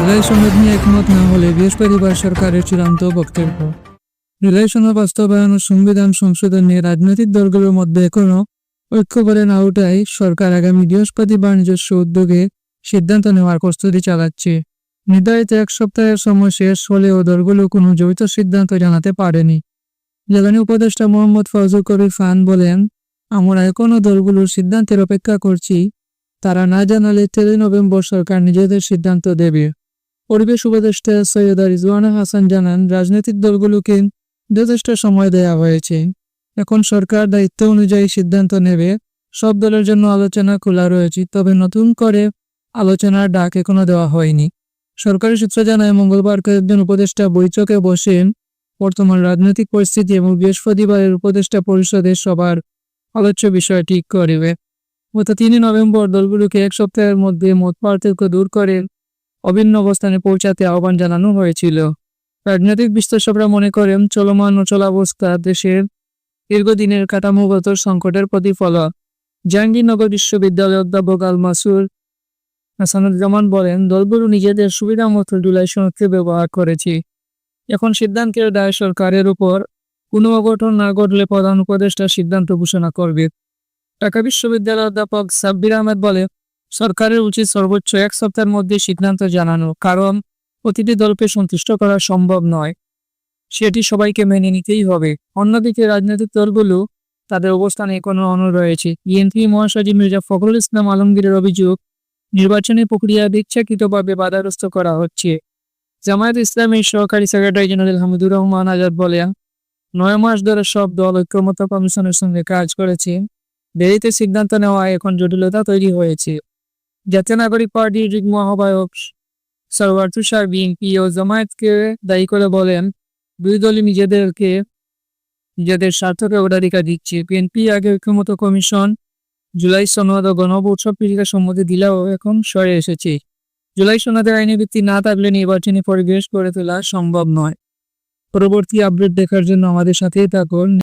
জুলাই সনদ নিয়ে একমত না হলে বৃহস্পতিবার সরকারের চূড়ান্ত বক্তব্য। সনদ বাস্তবায়ন ও সংবিধান সংশোধন নিয়ে রাজনৈতিক দলগুলোর মধ্যে এখনও ঐক্য করে না ওঠায় সরকার আগামী বৃহস্পতিবার নিজস্ব উদ্যোগে সিদ্ধান্ত নেওয়ার প্রস্তুতি চালাচ্ছে। নির্ধারিত এক সপ্তাহের সময় শেষ হলেও দলগুলো কোনো যৌথ সিদ্ধান্ত জানাতে পারেনি। জ্বালানি উপদেষ্টা মোহাম্মদ ফজল কবির খান বলেন, আমরা এখনও দলগুলোর সিদ্ধান্তের অপেক্ষা করছি। তারা না জানালে তেরোই নভেম্বর সরকার নিজেদের সিদ্ধান্ত দেবে। পরিবেশ উপদেষ্টা সৈয়দা রিজওয়ানা হাসান জানান, রাজনৈতিক দলগুলোকে যথেষ্ট সময় দেয়া হয়েছে। এখন সরকার দায়িত্ব অনুযায়ী সিদ্ধান্ত নেবে। সব দলের জন্য আলোচনা খোলা রয়েছে, তবে নতুন করে আলোচনার ডাক এখনও দেওয়া হয়নি। সরকারি সূত্র জানায়, মঙ্গলবার কয়েকজন উপদেষ্টা বৈঠকে বসেন। বর্তমান রাজনৈতিক পরিস্থিতি এবং বৃহস্পতিবারের উপদেষ্টা পরিষদের সবার আলোচ্য বিষয় ঠিক করবে। গত তিনই নভেম্বর দলগুলোকে এক সপ্তাহের মধ্যে মত পার্থক্য দূর করে অভিন্ন অবস্থানে পৌঁছাতে আহ্বান জানানো হয়েছিল। রাজনৈতিক বিশ্লেষকরা মনে করেন, চলমান অচলাবস্থা দেশের দীর্ঘদিনের কাঠামোগত সংকটের প্রতিফলন জাহাঙ্গীরনগর বিশ্ববিদ্যালয়ের অধ্যাপক আল মাসুর হাসানুজ্জামান বলেন, দলগুলো নিজেদের সুবিধা মতো জুলাই সনদকে ব্যবহার করেছে। এখন সিদ্ধান্তের দায় সরকারের উপর। কোনো অঘটন না ঘটলে প্রধান উপদেষ্টা সিদ্ধান্ত ঘোষণা করবে। ঢাকা বিশ্ববিদ্যালয়ের অধ্যাপক সাব্বির আহমেদ বলে সরকারের উচিত সর্বোচ্চ এক সপ্তাহের মধ্যে সিদ্ধান্ত জানানো, কারণ প্রতিটি দলকে সন্তুষ্ট করা সম্ভব নয়। সেটি সবাইকে মেনে নিতেই হবে। অন্যদিকে রাজনৈতিক দলগুলো তাদের অবস্থানে এখনও অনড় রয়েছে। বিএনপি মহাসচিব মির্জা ফখরুল ইসলাম আলমগীরের অভিযোগ, নির্বাচনী প্রক্রিয়া ইচ্ছাকৃতভাবে বাধাগ্রস্ত করা হচ্ছে। জামায়াত ইসলামের সহকারী সেক্রেটারি জেনারেল হামিদুর রহমান আজাদ বলেন, নয় মাস ধরে সব দল ঐক্যমত্য কমিশনের সঙ্গে কাজ করেছে। দেরিতে সিদ্ধান্ত নেওয়া এখন জটিলতা তৈরি হয়েছে। জাতীয় নাগরিক পার্টির যুগ্ম আহ্বায়ক সরওয়ার তুষার বিএনপি ও জামায়াতকে দায়ী করে বলেন, দুই দলই নিজেদেরকে, নিজেদের স্বার্থকে অগ্রাধিকার দিচ্ছে। বিএনপি আগে ঐক্যমত্য কমিশন, জুলাই সনদ ও গণব উৎসব পীড়িকা সম্মতি দিলেও এখন সরে এসেছে। জুলাই সনদের আইনি ভিত্তি না থাকলে নির্বাচনী পরিবেশ গড়ে তোলা সম্ভব নয়। পরবর্তী আপডেট দেখার জন্য আমাদের সাথেই থাকুন।